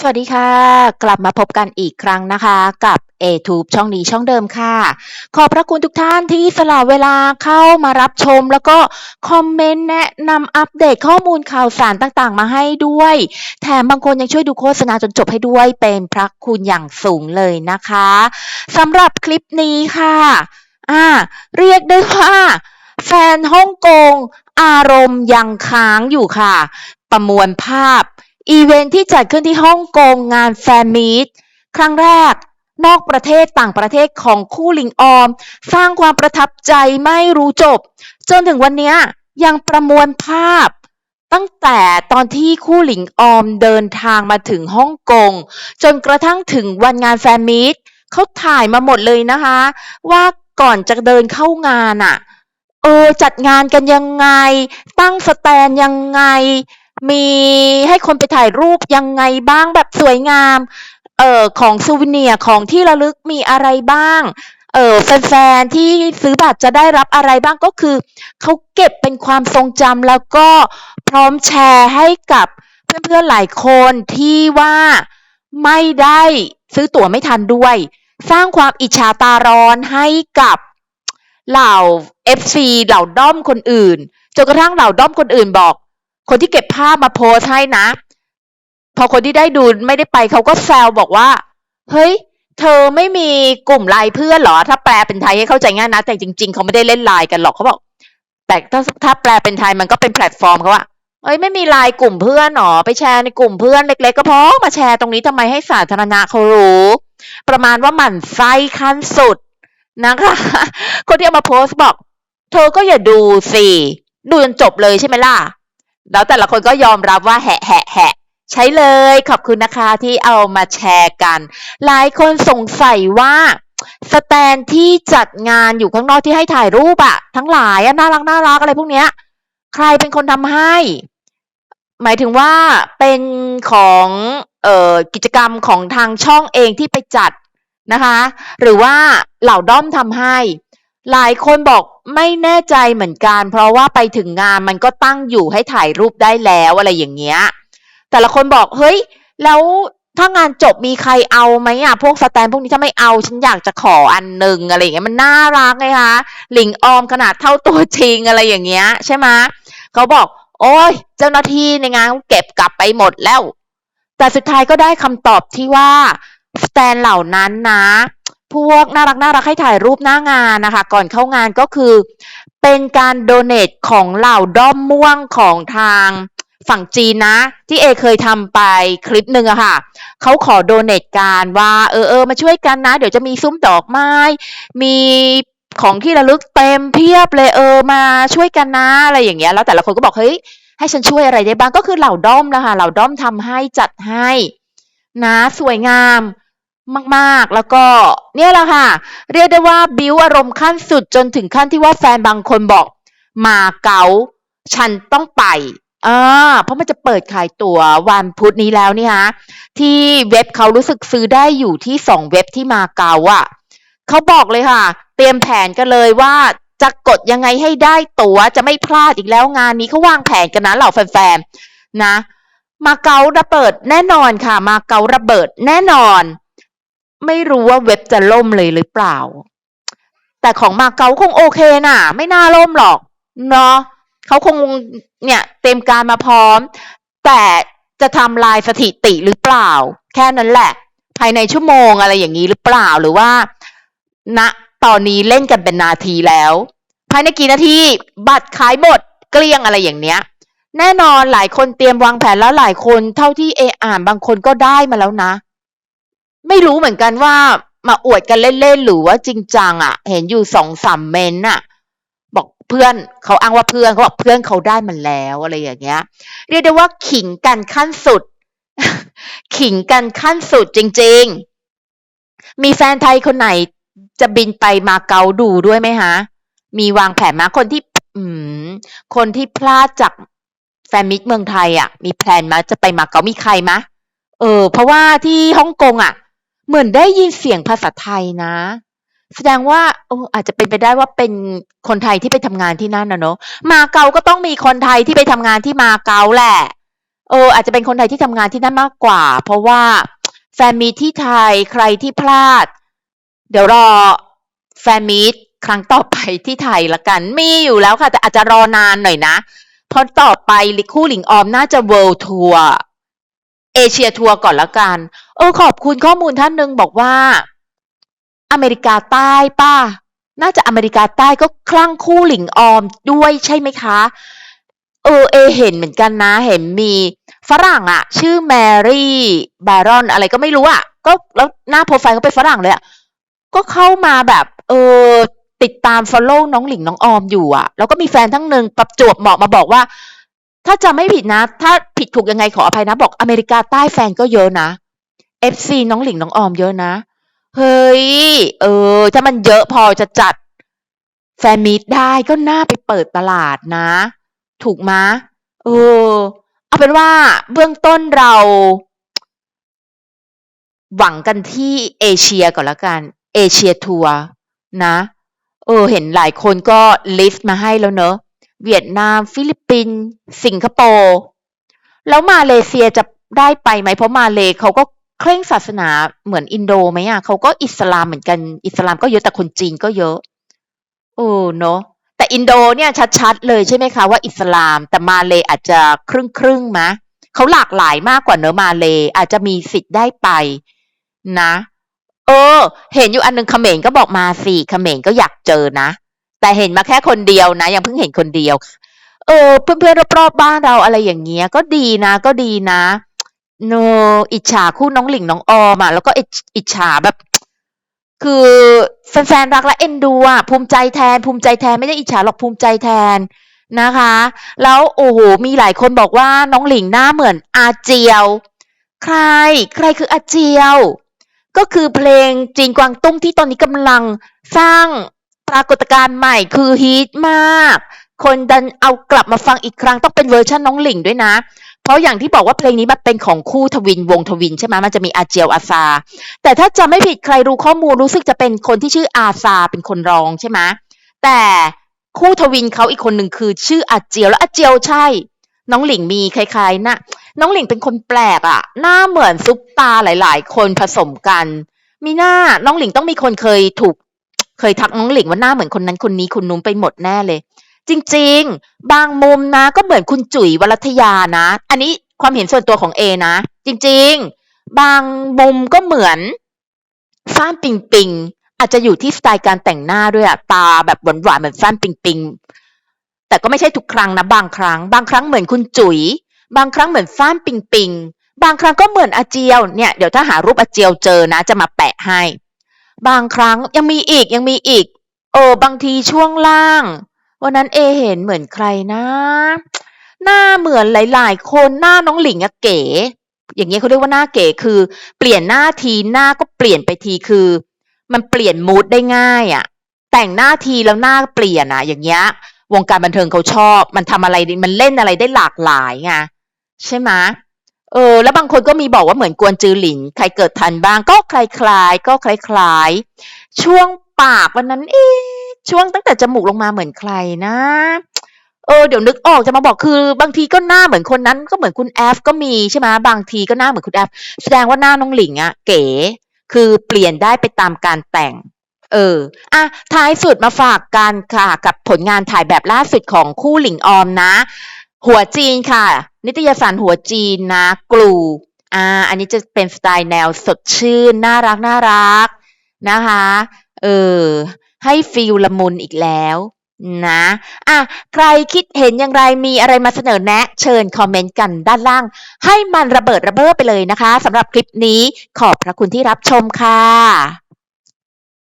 สวัสดีค่ะ กลับมาพบกันอีกครั้งนะคะกับ A-Tube ช่องนี้ช่องเดิมค่ะ ขอบพระคุณทุกท่านที่สละเวลาเข้ามารับชม แล้วก็คอมเมนต์แนะนำอัปเดตข้อมูลข่าวสารต่างๆ มาให้ด้วย แถมบางคนยังช่วยดูโฆษณาจนจบให้ด้วยเป็นพระคุณอย่างสูงเลยนะคะสำหรับคลิปนี้ค่ะอ่าเรียกได้ว่า แฟนฮ่องกงอารมณ์ยังค้างอยู่ค่ะ ประมวลภาพ อีเวนท์ที่จัดขึ้นที่ฮ่องกงงานแฟนมีตครั้งแรก นอกประเทศต่างประเทศของคู่หลิงออม สร้างความประทับใจไม่รู้จบ จนถึงวันนี้ยยังประมวลภาพ ตั้งแต่ตอนที่คู่หลิงออมเดินทางมาถึงฮ่องกง จนกระทั่งถึงวันงานแฟนมีตเขาถ่ายมาหมดเลยนะคะ ว่าก่อนจะเดินเข้างานอะ่ะเออจัดงานกันยังไง ตั้งสแตนยังไง มีให้คนไปถ่ายรูปยังไงบ้างแบบสวยงาม เอ่อของซูวิเนียของที่ระลึกมีอะไรบ้าง เออแฟนๆที่ซื้อบัตรจะได้รับอะไรบ้างก็คือ เขาเก็บเป็นความทรงจำแล้วก็พร้อมแชร์ให้กับเพื่อนๆหลายคนที่ว่าไม่ได้ซื้อตั๋วไม่ทันด้วย สร้างความอิจฉาตาร้อนให้กับเหล่า FC เหล่าด้อมคนอื่นจนกระทั่งเหล่าด้อมคนอื่นบอก คนที่เก็บภาพมาโพสให้นะ พอคนที่ได้ดูไม่ได้ไปเขาก็แซวบอกว่า เฮ้ย เธอไม่มีกลุ่มไลน์เพื่อนหรอ ถ้าแปลเป็นไทยให้เข้าใจง่ายนะ แต่จริง ๆ เขาไม่ได้เล่นไลน์กันหรอกเขาบอก แต่ถ้าถ้าแปลเป็นไทยมันก็เป็นแพลตฟอร์มเขาว่าเอ้ยไม่มีไลน์กลุ่มเพื่อนหรอไปแชร์ในกลุ่มเพื่อนเล็ก ๆ ก็พอมาแชร์ตรงนี้ทำไมให้สาธารณะเขารู้ ประมาณว่าหมั่นไส้ขั้นสุดนะคะ คนที่เอามาโพสต์บอก เธอก็อย่าดูสิดูจนจบเลยใช่ไหมล่ะ แล้วแต่ละคนก็ยอมรับว่าแหะแหะแหะใช้เลยขอบคุณนะคะที่เอามาแชร์กัน หลายคนสงสัยว่าสแตนที่จัดงานอยู่ข้างนอกที่ให้ถ่ายรูปอะทั้งหลายน่ารักน่ารักอะไรพวกเนี้ย ใครเป็นคนทำให้ หมายถึงว่าเป็นของเอ่อกิจกรรมของทางช่องเองที่ไปจัดนะคะ หรือว่าเหล่าด้อมทำให้ หลายคนบอกไม่แน่ใจเหมือนกัน เพราะว่าไปถึงงานมันก็ตั้งอยู่ให้ถ่ายรูปได้แล้วอะไรอย่างเงี้ย แต่ละคนบอกเฮ้ย แล้วถ้างานจบมีใครเอาไหมอะพวกสแตนพวกนี้ถ้าไม่เอาฉันอยากจะขออันหนึ่งอะไรอย่างเงี้ยมันน่ารักไงคะหลิงออมขนาดเท่าตัวจริงอะไรอย่างเงี้ย ใช่ไหมเขาบอก โอ้ย เจ้าหน้าที่ในงานเขาเก็บกลับไปหมดแล้ว แต่สุดท้ายก็ได้คำตอบที่ว่าสแตนเหล่านั้นนะ พวกน่ารักน่ารักให้ถ่ายรูปหน้างานนะคะ ก่อนเข้างานก็คือ เป็นการโดเนทของเหล่าด้อมม่วงของทางฝั่งจีนนะ ที่เอเคยทำไปคลิปหนึ่งอะค่ะเขาขอโดเนทการว่า เออเออมาช่วยกันนะ เดี๋ยวจะมีซุ้มดอกไม้ มีของที่ระลึกเต็มเพียบเลยเออมาช่วยกันนะอะไรอย่างเงี้ยแล้วแต่ละคนก็บอกเฮ้ยให้ฉันช่วยอะไรได้บ้างก็คือเหล่าด้อมนะคะเหล่าด้อมทำให้จัดให้ นะ สวยงาม มาก ๆ แล้วก็เนี่ยแหละค่ะ เรียกได้ว่าบิวอารมณ์ขั้นสุดจนถึงขั้นที่ว่าแฟนบางคนบอก มาเก๊าฉันต้องไปอ่าเพราะมันจะเปิดขายตั๋ววันพุธนี้แล้วนี่ฮะที่เว็บเขารู้สึกซื้อได้อยู่ที่สองเว็บที่มาเก๊าอะเขาบอกเลยค่ะ เตรียมแผนกันเลยว่าจะกดยังไงให้ได้ตั๋วจะไม่พลาดอีกแล้วงานนี้เขาวางแผนกันนะเหล่าแฟนๆนะ มาเก๊าระเบิดแน่นอนค่ะ มาเก๊าระเบิดแน่นอน ไม่รู้ว่าเว็บจะล่มเลยหรือเปล่า แต่ของมาเก๊าคงโอเคน่ะ ไม่น่าล่มหรอกเนาะเขาคงเนี่ยเต็มการมาพร้อม แต่จะทำลายสถิติหรือเปล่า แค่นั้นแหละ ภายในชั่วโมงอะไรอย่างนี้หรือเปล่าหรือว่าณนะตอนนี้เล่นกันเป็นนาทีแล้ว ภายในกี่นาทีบัตรขายหมดเกลี้ยงอะไรอย่างเนี้ย แน่นอนหลายคนเตรียมวางแผนแล้วหลายคนเท่าที่เออ่านบางคนก็ได้มาแล้วนะ ไม่รู้เหมือนกันว่ามาอวดกันเล่นๆหรือว่าจริงจังอะ่ะ เห็นอยู่สองสามเมนต์อะ บอกเพื่อนเขาอ้างว่าเพื่อนเขาบอกเพื่อนเขาได้มันแล้วอะไรอย่างเงี้ย เรียกได้ว่าขิงกันขั้นสุด ขิงกันขั้นสุดจริง ๆ มีแฟนไทยคนไหนจะบินไปมาเกาดูด้วยไหมฮะ มีวางแผนมาคนที่ อืม คนที่พลาดจากแฟนมิตรเมืองไทยอะ มีแพลนมาจะไปมาเกามีใครมะเออ เพราะว่าที่ฮ่องกงอะ เหมือนได้ยินเสียงภาษาไทยนะ แสดงว่าโอ้อาจจะเป็นไปได้ว่าเป็นคนไทยที่ไปทำงานที่นั่นนะเนอะมาเก๊าก็ต้องมีคนไทยที่ไปทำงานที่มาเก๊าแหละเอออาจจะเป็นคนไทยที่ทำงานที่นั่นมากกว่า เพราะว่าแฟนมีที่ไทยใครที่พลาด เดี๋ยวรอแฟนมีตครั้งต่อไปที่ไทยละกัน มีอยู่แล้วค่ะ แต่อาจจะรอนานหน่อยนะเพราะต่อไปคู่หลิงออมน่าจะ World Tour เอเชียทัวร์ก่อนละกัน เออขอบคุณข้อมูลท่านหนึ่งบอกว่า อเมริกาใต้ป้า น่าจะอเมริกาใต้ก็คลั่งคู่หลิงออมด้วยใช่ไหมคะ เออเอเห็นเหมือนกันนะ เห็นมีฝรั่งอะชื่อแมรี่บารอนอะไรก็ไม่รู้อะก็แล้วหน้าโปรไฟล์เขาเป็นฝรั่งเลยอะก็เข้ามาแบบ เออติดตาม follow น้องหลิงน้องออมอยู่อะแล้วก็มีแฟนทั้งหนึ่งประจวบเหมาะมาบอกว่า ถ้าจะไม่ผิดนะ ถ้าผิดถูกยังไงขออภัยนะ บอกอเมริกาใต้แฟนก็เยอะนะ FC น้องหลิงน้องออมเยอะนะ เฮ้ย เออ ถ้ามันเยอะพอจะจัดแฟนมีตได้ก็น่าไปเปิดตลาดนะ ถูกมะเออ เอาเป็นว่าเบื้องต้นเรา หวังกันที่เอเชียก่อนแล้วกัน เอเชียทัวร์นะ เออ เห็นหลายคนก็ลิสต์มาให้แล้วเนอะ เวียดนาม ฟิลิปปินส์สิงคโปร์แล้วมาเลเซียจะได้ไปไหมเพราะมาเลเขาก็เคร่งศาสนาเหมือนอินโดไหมอะเขาก็อิสลามเหมือนกันอิสลามก็เยอะแต่คนจีนก็เยอะโอ้เนอะแต่อินโดเนี่ยชัดๆเลยใช่ไหมคะว่าอิสลาม แต่มาเลอาจจะครึ่งครึ่งมะเขาหลากหลายมากกว่าเนอะมาเลอาจจะมีสิทธิ์ได้ไปนะ เออ เห็นอยู่อันหนึงเขมรก็บอกมาสิเขมรก็อยากเจอนะ แต่เห็นมาแค่คนเดียวนะ ยังเพิ่งเห็นคนเดียว เออ เพื่อนๆรอบๆบ้านเราอะไรอย่างเงี้ย ก็ดีนะ ก็ดีนะโนอิจฉาคู่น้องหลิงน้องออมอะแล้วก็อิจฉาแบบ คือแฟนๆรักและเอ็นดูอะภูมิใจแทน ภูมิใจแทนไม่ได้อิจฉาหรอกภูมิใจแทนนะคะ แล้วโอ้โหมีหลายคนบอกว่าน้องหลิงหน้าเหมือนอาเจียว ใคร ใครคืออาเจียว ก็คือเพลงจีนกวางตุ้งที่ตอนนี้กำลังสร้าง ปรากฏการณ์ใหม่คือฮิตมาก คนดันเอากลับมาฟังอีกครั้งต้องเป็นเวอร์ชันน้องหลิงด้วยนะ เพราะอย่างที่บอกว่าเพลงนี้มันเป็นของคู่ทวินวงทวินใช่ไหมมันจะมีอาเจียวอาซา แต่ถ้าจะไม่ผิดใครรู้ข้อมูลรู้สึกจะเป็นคนที่ชื่ออาซาเป็นคนร้องใช่ไหมแต่คู่ทวินเขาอีกคนหนึ่งคือ ชื่ออาเจียวแล้วอาเจียวใช่ น้องหลิงมีคล้ายๆนะน้องหลิงเป็นคนแปลกอะหน้าเหมือนซุปตาหลาย ๆ คนผสมกันมีหน้าน้องหลิงต้องมีคนเคยถูก เคยทักน้องหลิงว่าหน้าเหมือนคนนั้นคนนี้คุณนุ้มไปหมดแน่เลย จริง ๆ บางมุมนะ ก็เหมือนคุณจุ๋ยวรัตยานะ อันนี้ความเห็นส่วนตัวของเอนะ จริง ๆ บางมุมก็เหมือนฟ้านปิงปิงอาจจะอยู่ที่สไตล์การแต่งหน้าด้วยอะตาแบบหวานๆเหมือนฟ้านปิงปิงแต่ก็ไม่ใช่ทุกครั้งนะบางครั้ง บางครั้งเหมือนคุณจุ๋ย บางครั้งเหมือนฟ้านปิงปิงบางครั้งก็เหมือนอาเจียวเนี่ยเดี๋ยวถ้าหารูปอาเจียวเจอนะ จะมาแปะให้ บางครั้งยังมีอีกยังมีอีกโอ้บางทีช่วงล่าง วันนั้นเอเห็นเหมือนใครนะ หน้าเหมือนหลาย ๆ คนหน้าน้องหลิงอะเก๋ อย่างเงี้ยเขาเรียกว่าหน้าเก๋คือ เปลี่ยนหน้าทีหน้าก็เปลี่ยนไปทีคือ มันเปลี่ยนมูดได้ง่ายอะแต่งหน้าทีแล้วหน้าเปลี่ยนอะอย่างเงี้ยวงการบันเทิงเขาชอบ มันทำอะไรมันเล่นอะไรได้หลากหลายไงใช่ไหม เออแล้วบางคนก็มีบอกว่าเหมือนกวนจือหลิน ใครเกิดทันบ้างก็คล้ายๆ ก็คล้ายๆ ช่วงปากวันนั้นเอ๊ช่วงตั้งแต่จมูกลงมาเหมือนใครนะ เออเดี๋ยวนึกออกจะมาบอกคือ บางทีก็หน้าเหมือนคนนั้นก็เหมือนคุณแอฟก็มีใช่ไหมบางทีก็หน้าเหมือนคุณแอฟแสดงว่าหน้าน้องหลิงอะเก๋ คือเปลี่ยนได้ไปตามการแต่ง เอออะท้ายสุดมาฝากกันค่ะ กับผลงานถ่ายแบบล่าสุดของคู่หลิงออมนะ หัวจีนค่ะ นิตยสารหัวจีนนะกลูอ่าอันนี้จะเป็นสไตล์แนวสดชื่น น่ารักน่ารักนะคะเออให้ฟีลละมุนอีกแล้วนะอะใครคิดเห็นอย่างไรมีอะไรมาเสนอแนะ เชิญคอมเมนต์กันด้านล่าง ให้มันระเบิดระเบ้อไปเลยนะคะสำหรับคลิปนี้ขอบพระคุณที่รับชมค่ะ